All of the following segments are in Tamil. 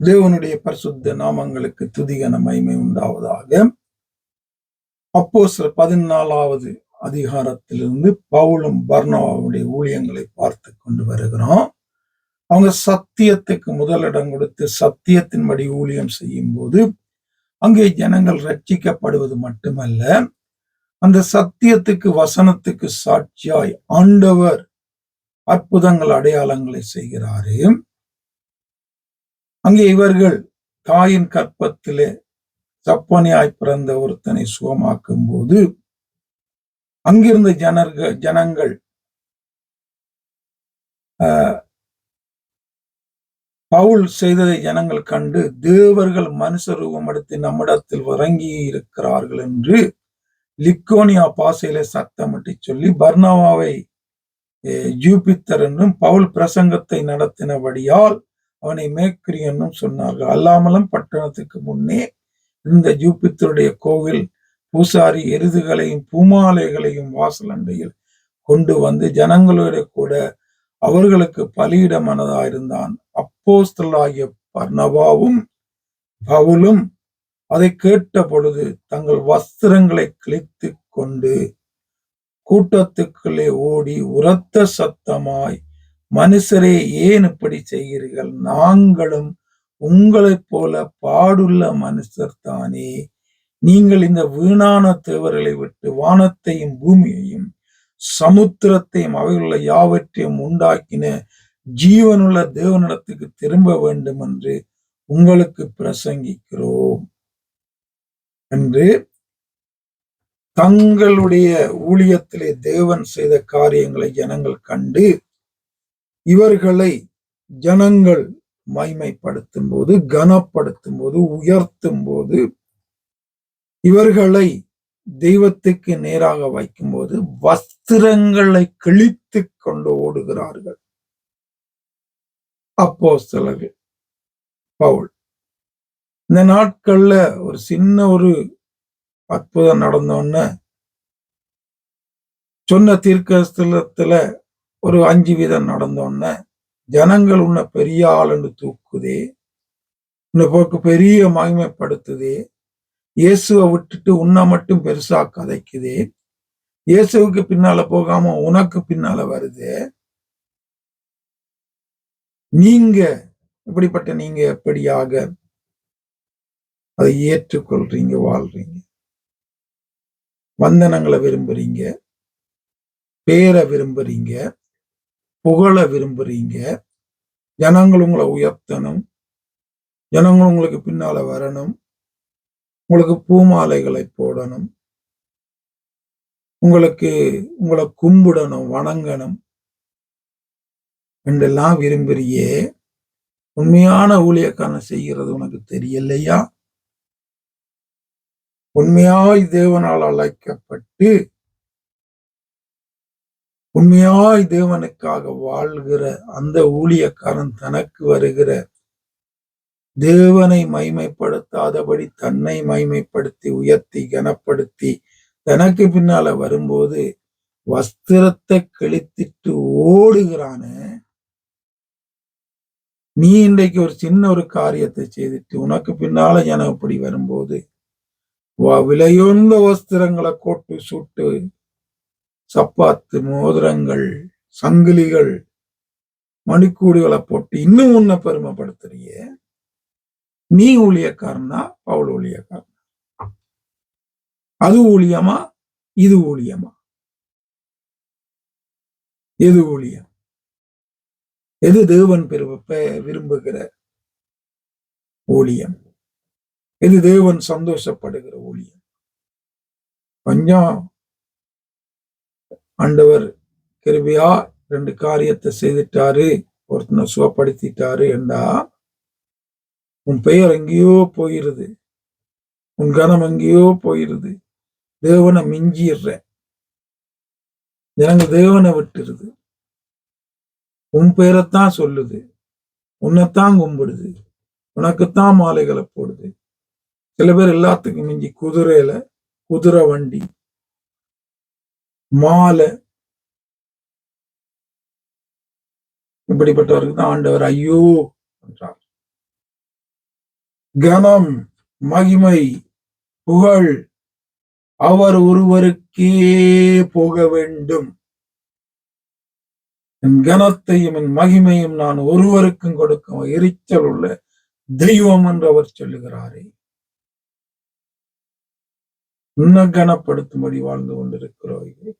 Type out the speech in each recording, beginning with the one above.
தேவனுடைய பரிசுத்த நாமங்களுக்கு துதிகன மைமை உண்டாவதாக. அப்போ சில பதினாலாவது அதிகாரத்திலிருந்து பவுலும் பர்ணவாவுடைய ஊழியங்களை பார்த்து கொண்டு வருகிறோம் அவங்க சத்தியத்துக்கு முதலிடம் கொடுத்து சத்தியத்தின்படி ஊழியம் செய்யும் போது அங்கே ஜனங்கள் ரட்சிக்கப்படுவது மட்டுமல்ல அந்த சத்தியத்துக்கு வசனத்துக்கு சாட்சியாய் ஆண்டவர் அற்புதங்கள் அடையாளங்களை செய்கிறாரு. அங்கே இவர்கள் தாயின் கற்பத்திலே சப்பனியாய் பிறந்த ஒருத்தனை சுகமாக்கும் போது அங்கிருந்த ஜனர்கள் ஜனங்கள் பவுல் செய்ததை ஜனங்கள் கண்டு தேவர்கள் மனுஷ ரூபம் எடுத்து நம்மிடத்தில் வரங்கி இருக்கிறார்கள் என்று லிக்கோனியா பாசையில சத்தமிட்டு சொல்லி பர்னவாவை ஜூபித்தர் என்றும் பவுல் பிரசங்கத்தை நடத்தினபடியால் அவனை மேற்கிரியன்னும் சொன்னார்கள். அல்லாமலும் பட்டணத்துக்கு முன்னே இந்த ஜூபித்தருடைய கோவில் பூசாரி எருதுகளையும் பூமாலைகளையும் வாசல் அண்டையில் கொண்டு வந்து ஜனங்களோட கூட அவர்களுக்கு பலியிட மனதாயிருந்தான் அப்போஸ்தலாகிய பர்ணவாவும் பவுலும் அதை கேட்ட பொழுது தங்கள் வஸ்திரங்களை கிழித்து கொண்டு கூட்டத்துக்குள்ளே ஓடி உரத்த சத்தமாய் மனுஷரே ஏன் இப்படி செய்கிறீர்கள்? நாங்களும் உங்களைப் போல பாடுள்ள மனுஷர் தானே. நீங்கள் இந்த வீணான தேவர்களை விட்டு வானத்தையும் பூமியையும் சமுத்திரத்தையும் அவையுள்ள யாவற்றையும் உண்டாக்கின ஜீவனுள்ள தேவனிடத்துக்கு திரும்ப வேண்டும் என்று உங்களுக்கு பிரசங்கிக்கிறோம். என்று தங்களுடைய ஊழியத்திலே தேவன் செய்த காரியங்களை ஜனங்கள் கண்டு இவர்களை ஜனங்கள் மைமைப்படுத்தும் போது கனப்படுத்தும் போது உயர்த்தும் போது இவர்களை தெய்வத்துக்கு நேராக வைக்கும்போது வஸ்திரங்களை கிழித்து கொண்டு ஓடுகிறார்கள். அப்போ சிலர்கள் பவுல். இந்த நாட்கள்ல ஒரு சின்ன ஒரு அற்புதம் நடந்தோன்னு சொன்ன தீர்க்கஸ்தலத்துல ஒரு அஞ்சு வீதம் நடந்தோடனே ஜனங்கள் உன்னை பெரிய ஆளுன்னு தூக்குதே உன்னை போக்கு பெரிய மகிமைப்படுத்துதே இயேசுவை விட்டுட்டு உன்னை மட்டும் பெருசா கதைக்குதே இயேசுவுக்கு பின்னால போகாம உனக்கு பின்னால வருது. நீங்க இப்படிப்பட்ட நீங்க எப்படியாக அதை ஏற்றுக்கொள்றீங்க வாழ்றீங்க? வந்தனங்களை விரும்புறீங்க பேரை விரும்புறீங்க புகழ விரும்புறீங்க. ஜனங்கள் உங்களை உயர்த்தணும். ஜனங்கள் உங்களுக்கு பின்னால வரணும். உங்களுக்கு பூமாலைகளை போடணும். உங்களுக்கு உங்களை கும்பிடணும் வணங்கணும். என்றெல்லாம் விரும்புறியே. உண்மையான ஊழியக்காரன் செய்கிறது உனக்கு தெரியலையா? உண்மையாய் தேவனால் அழைக்கப்பட்டு உண்மையாய் தேவனுக்காக வாழ்கிற அந்த ஊழியக்காரன் தனக்கு வருகிற தேவனை மைமைப்படுத்தாதபடி தன்னை மைமைப்படுத்தி உயர்த்தி கனப்படுத்தி தனக்கு பின்னால வரும்போது வஸ்திரத்தை கிழித்திட்டு ஓடுகிறான. நீ இன்றைக்கு ஒரு சின்ன ஒரு காரியத்தை செய்துட்டு உனக்கு பின்னால ஜனம் இப்படி வரும்போது விலையுந்த வஸ்திரங்களை கோட்டு சுட்டு சப்பாத்து மோதிரங்கள் சங்கிலிகள் மணிக்கூடுகளை போட்டு இன்னும் உன்னை பெருமைப்படுத்துறிய. நீ ஊழியக்காரனா பவுல் ஊழியக்காரனா? அது ஊழியமா இது ஊழியமா? எது ஊழியம்? எது தேவன் விரும்புகிற ஊழியம்? எது தேவன் சந்தோஷப்படுகிற ஊழியம்? கொஞ்சம் ஆண்டவர் கிருபியா ரெண்டு காரியத்தை செய்துட்டாரு ஒருத்தனை சுகப்படுத்திட்டாரு என்றா உன் பெயர் எங்கேயோ போயிருது. உன் கனம் எங்கேயோ போயிருது. தேவனை மிஞ்சிடுற ஜனங்க தேவனை விட்டுருது. உன் பெயரைத்தான் சொல்லுது. உன்னைத்தான் கும்பிடுது. உனக்குத்தான் மாலைகளை போடுது. சில பேர் எல்லாத்துக்கும் மிஞ்சி குதிரையில குதிரை வண்டி. மாலை. இப்படிப்பட்டவருக்கு தான் ஆண்டவர் ஐயோ என்றார். கனம் மகிமை புகழ் அவர் ஒருவருக்கே போக வேண்டும். என் கனத்தையும் என் மகிமையும் நான் ஒருவருக்கும் கொடுக்கும் எரிச்சல் உள்ள தெய்வம் என்று அவர் சொல்லுகிறாரே. உன்னகனப்படுத்தும்படி வாழ்ந்து கொண்டிருக்கிறோம்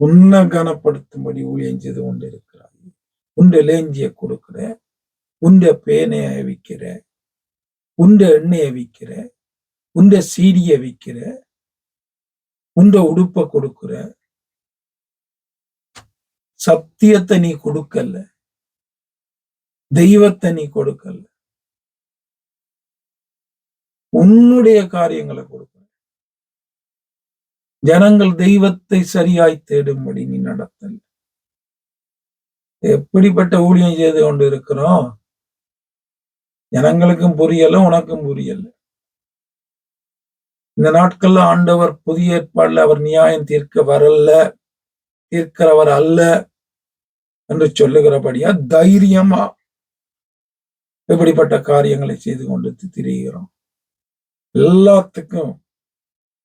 உன்னை கனப்படுத்தும்படி ஊழியம் செய்து கொண்டிருக்கிறாய். உண்ட லேஞ்சிய கொடுக்கிற உண்ட பேனையை விற்கிற உண்ட எண்ணெயை விற்கிற உண்ட சீடியை விற்கிற உண்ட உடுப்பை கொடுக்கிற சத்தியத்தை நீ கொடுக்கல. தெய்வத்தை நீ கொடுக்கல. உன்னுடைய காரியங்களை கொடுக்க ஜனங்கள் தெய்வத்தை சரியாய் தேடும்படி நீ நடத்தல். எப்படிப்பட்ட ஊழியம் செய்து கொண்டு இருக்கிறோம் ஜனங்களுக்கும் புரியல உனக்கும் புரியல. இந்த நாட்கள்ல ஆண்டவர் புதிய ஏற்பாடுல அவர் நியாயம் தீர்க்க வரல தீர்க்கிறவர் அல்ல என்று சொல்லுகிறபடியா தைரியமா இப்படிப்பட்ட காரியங்களை செய்து கொண்டு திரிகிறோம். எல்லாத்துக்கும்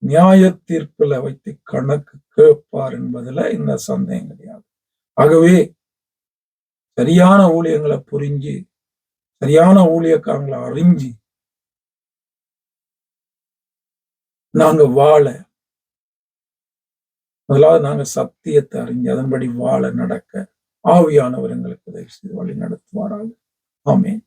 நியாய தீர்ப்புல வைத்து கணக்கு கேட்பார் என்பதுல இந்த சந்தேகம் கிடையாது. ஆகவே சரியான ஊழியங்களை புரிஞ்சு சரியான ஊழியக்காரங்களை அறிஞ்சு நாங்க வாழ முதலாவது நாங்க சத்தியத்தை அறிஞ்சு அதன்படி வாழ நடக்க ஆவியானவர் எங்களுக்கு உதவி செய்து வழி நடத்துவாராக. ஆமேன்.